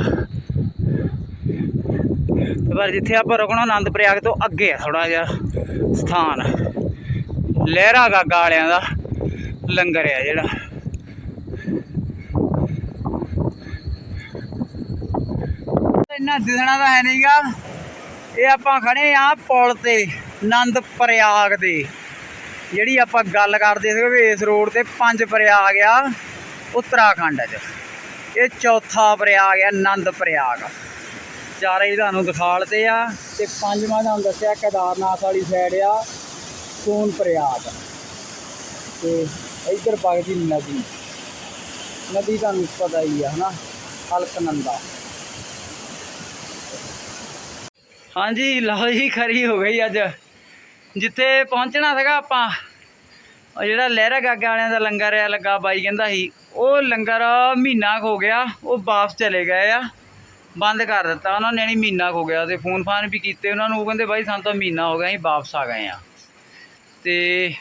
ਪਰ ਜਿੱਥੇ ਆਪਾਂ ਰੁਕਣਾ ਆਨੰਦ ਪ੍ਰਯਾਗ ਤੋਂ ਅੱਗੇ ਆ ਥੋੜਾ ਜਿਹਾ ਸਥਾਨ। ਲਹਿਰਾ ਗਾਗਾ ਵਾਲਿਆਂ ਦਾ ਲੰਗਰ ਆ ਜਿਹੜਾ। ਇੰਨਾ ਦਿਸਣਾ ਤਾਂ ਹੈ ਨਹੀਂਗਾ। ਇਹ ਆਪਾਂ ਖੜੇ ਆ ਪੁਲ ਤੇ ਆਨੰਦ ਪ੍ਰਯਾਗ ਦੇ। ਜਿਹੜੀ ਆਪਾਂ ਗੱਲ ਕਰਦੇ ਸੀ ਵੀ ਇਸ ਰੋਡ ਤੇ ਪੰਜ ਪ੍ਰਯਾਗ ਆ, ਉੱਤਰਾਖੰਡ 'ਚ। ਇਹ ਚੌਥਾ ਪ੍ਰਯਾਗ ਆ ਆਨੰਦ ਪ੍ਰਯਾਗ ਚਾਰੇ ਹੀ ਤੁਹਾਨੂੰ ਦਿਖਾਲਤੇ ਆ, ਤੇ ਪੰਜਵਾਂ ਤੁਹਾਨੂੰ ਦੱਸਿਆ ਕੇਦਾਰਨਾਥ ਵਾਲੀ ਸਾਈਡ ਆ, ਸੋਨ ਪ੍ਰਯਾਗ। ਤੇ ਇੱਧਰ ਵਗਦੀ ਨਦੀ। ਨਦੀ ਤੁਹਾਨੂੰ ਪਤਾ ਹੀ ਆ, ਹਨਾ? ਹਲਕਨੰਦਾ। ਹਾਂਜੀ, ਲਓ ਜੀ, ਖਰੀ ਹੋ ਗਈ ਅੱਜ। ਜਿੱਥੇ ਪਹੁੰਚਣਾ ਸੀਗਾ ਆਪਾਂ, ਉਹ ਜਿਹੜਾ ਲਹਿਰਾ ਗਾਗਾ ਵਾਲਿਆਂ ਦਾ ਲੰਗਰ ਆ, ਲੱਗਾ ਬਾਈ ਕਹਿੰਦਾ ਸੀ, ਉਹ ਲੰਗਰ ਮਹੀਨਾ ਕੁ ਹੋ ਗਿਆ, ਉਹ ਵਾਪਸ ਚਲੇ ਗਏ ਆ। ਬੰਦ ਕਰ ਦਿੱਤਾ ਉਹਨਾਂ ਨੇ ਨਹੀਂ ਮਹੀਨਾ ਕੁ ਹੋ ਗਿਆ ਤੇ ਫੋਨ ਫਾਨ ਵੀ ਕੀਤੇ ਉਹਨਾਂ ਨੂੰ, ਉਹ ਕਹਿੰਦੇ ਬਾਈ ਸਾਨੂੰ ਤਾਂ ਮਹੀਨਾ ਹੋ ਗਿਆ, ਅਸੀਂ ਵਾਪਸ ਆ ਗਏ ਆ। ਤੇ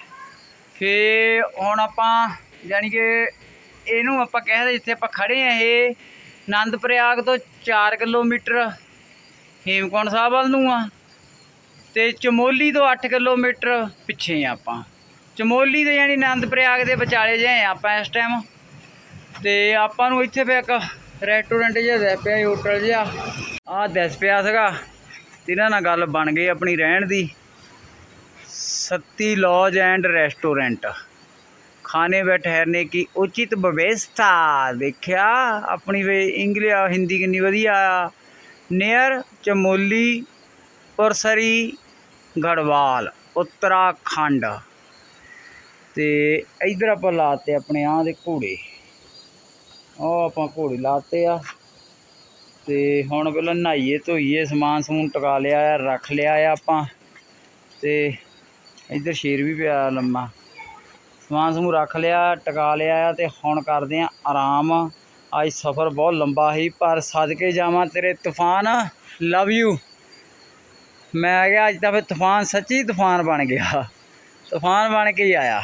ਫੇ ਹੁਣ ਆਪਾਂ, ਯਾਨੀ ਕਿ ਇਹਨੂੰ ਆਪਾਂ ਕਹਿ ਕਹਿੰਦੇ ਜਿੱਥੇ ਆਪਾਂ ਖੜੇ ਆ ਇਹ ਆਨੰਦ ਤੋਂ 4 ਕਿਲੋਮੀਟਰ ਹੇਮਕੁੰਟ ਸਾਹਿਬ ਵੱਲ ਨੂੰ ਆ ਤੇ ਚਮੋਲੀ ਤੋਂ 8 ਕਿਲੋਮੀਟਰ ਪਿੱਛੇ ਆ ਆਪਾਂ ਚਮੋਲੀ ਦੇ ਯਾਨੀ ਆਨੰਦ ਪ੍ਰਯਾਗ ਦੇ ਵਿਚਾਲੇ ਜੇ ਆ ਆਪਾਂ ਇਸ ਟਾਈਮ ਤੇ ਆਪਾਂ ਨੂੰ ਇੱਥੇ ਪਿਆ ਇੱਕ ਰੈਸਟੋਰੈਂਟ ਜਿਹਾ ਦਿਸ ਪਿਆ ਸੀ, ਹੋਟਲ ਜਿਹਾ ਆਹ ਦਿਸ ਪਿਆ ਸੀਗਾ ਤੇ ਇਹਨਾਂ ਨਾਲ ਗੱਲ ਬਣ ਗਈ ਆਪਣੀ ਰਹਿਣ ਦੀ सत्ती लॉज एंड रेस्टोरेंट खाने व ठहरने की उचित व्यवस्था देखिया अपनी वे इंग्लिश हिंदी किन्नी वधिया ਨੇਅਰ ਚਮੋਲੀ ਪੁਰਸਰੀ ਗੜਵਾਲ, ਉੱਤਰਾਖੰਡ। ਤੇ ਇਧਰ ਆਪਾਂ ਲਾਤੇ ਆਪਣੇ ਆਹ ਦੇ ਘੋੜੇ। ਉਹ ਆਪਾਂ ਘੋੜੇ ਲਾਤੇ ਆ। ਤੇ ਹੁਣ ਪਹਿਲਾਂ ਨਹਾਈਏ ਧੋਈਏ, ਸਮਾਨ ਸਮੂਨ ਟਿਕਾ ਲਿਆ ਆ, ਰੱਖ ਲਿਆ ਆ ਆਪਾਂ। ਤੇ ਇਧਰ ਸ਼ੇਰ ਵੀ ਪਿਆ ਲੰਮਾ। ਸਮਾਨ ਸਮੂਹ ਰੱਖ ਲਿਆ, ਟਿਕਾ ਲਿਆ ਆ ਤੇ ਹੁਣ ਕਰਦੇ ਆ ਆਰਾਮ। ਅੱਜ ਸਫ਼ਰ ਬਹੁਤ ਲੰਬਾ ਸੀ, ਪਰ ਸਦਕੇ ਜਾਵਾਂ ਤੇਰੇ ਤੂਫਾਨ ਲਵ ਯੂ ਮੈਂ ਆ ਗਿਆ ਅੱਜ ਤਾਂ ਫਿਰ ਤੂਫਾਨ ਸੱਚੀ ਤੂਫਾਨ ਬਣ ਗਿਆ। ਤੂਫਾਨ ਬਣ ਕੇ ਹੀ ਆਇਆ।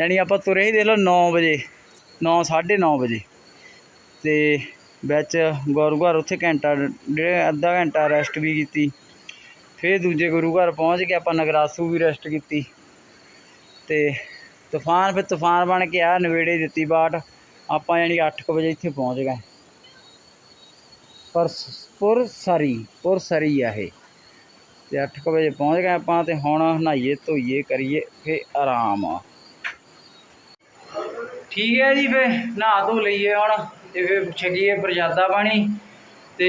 ਯਾਨੀ ਆਪਾਂ ਤੁਰੇ ਹੀ ਦੇ ਲਓ 9 ਵਜੇ 9 9:30 ਵਜੇ। ਤੇ ਵਿੱਚ ਗੁਰੂ ਘਰ ਉੱਥੇ ਘੰਟਾ, ਡੇਢ, ਅੱਧਾ ਘੰਟਾ ਰੈਸਟ ਵੀ ਕੀਤੀ। ਫਿਰ ਦੂਜੇ ਗੁਰੂ ਘਰ ਪਹੁੰਚ ਕੇ ਆਪਾਂ ਨਗਰਾਸੂ ਵੀ ਰੈਸਟ ਕੀਤੀ। ਤੇ ਤੂਫਾਨ ਫਿਰ ਤੂਫਾਨ ਬਣ ਕੇ ਆ ਨਵੇੜੇ ਦਿੱਤੀ ਬਾਟ। ਆਪਾਂ ਯਾਨੀ 8 ਵਜੇ ਇੱਥੇ ਪਹੁੰਚ ਗਏ। ਪਰ ਪੁਰ ਸਰੀ ਪੁਰ ਸਰੀ ਆ ਇਹ। ਤੇ 8 ਵਜੇ ਪਹੁੰਚ ਗਏ ਆਪਾਂ ਤੇ ਹੁਣ ਨਹਾਈਏ, ਧੋਈਏ, ਕਰੀਏ ਫੇ ਆਰਾਮ ਠੀਕ ਹੈ ਜੀ ਫੇ ਨਹਾ ਧੋ ਲਈਏ ਹੁਣ ਤੇ ਫੇ ਛਕੀਏ ਪ੍ਰਜਾਦਾ ਪਾਣੀ ਤੇ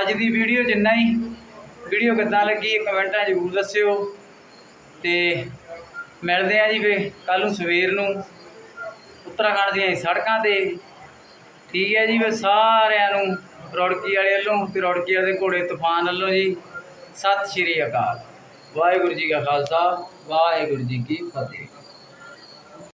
ਅੱਜ ਦੀ ਵੀਡੀਓ ਜਿੰਨਾ ਹੀ। ਵੀਡੀਓ ਕਿੱਦਾਂ ਲੱਗੀ ਕਮੈਂਟਾਂ ਜ਼ਰੂਰ ਦੱਸਿਓ। ਤੇ ਮਿਲਦੇ ਆ ਜੀ ਫੇ ਕੱਲ ਨੂੰ ਸਵੇਰ ਨੂੰ। ਉੱਤਰਾਖੰਡ ਦੀਆਂ ਸੜਕਾਂ ਤੇ। ਠੀਕ ਹੈ ਜੀ ਫੇ ਸਾਰਿਆਂ ਨੂੰ ਰੌੜਕੀ ਵਾਲੇ ਵੱਲੋਂ ਤੇ ਰੌੜਕੀ ਵਾਲੇ ਘੋੜੇ ਤੂਫਾਨ ਵੱਲੋਂ ਜੀ, ਸਤਿ ਸ਼੍ਰੀ ਅਕਾਲ। ਵਾਹਿਗੁਰੂ ਜੀ ਕਾ ਖਾਲਸਾ, ਵਾਹਿਗੁਰੂ ਜੀ ਕੀ ਫਤਿਹ।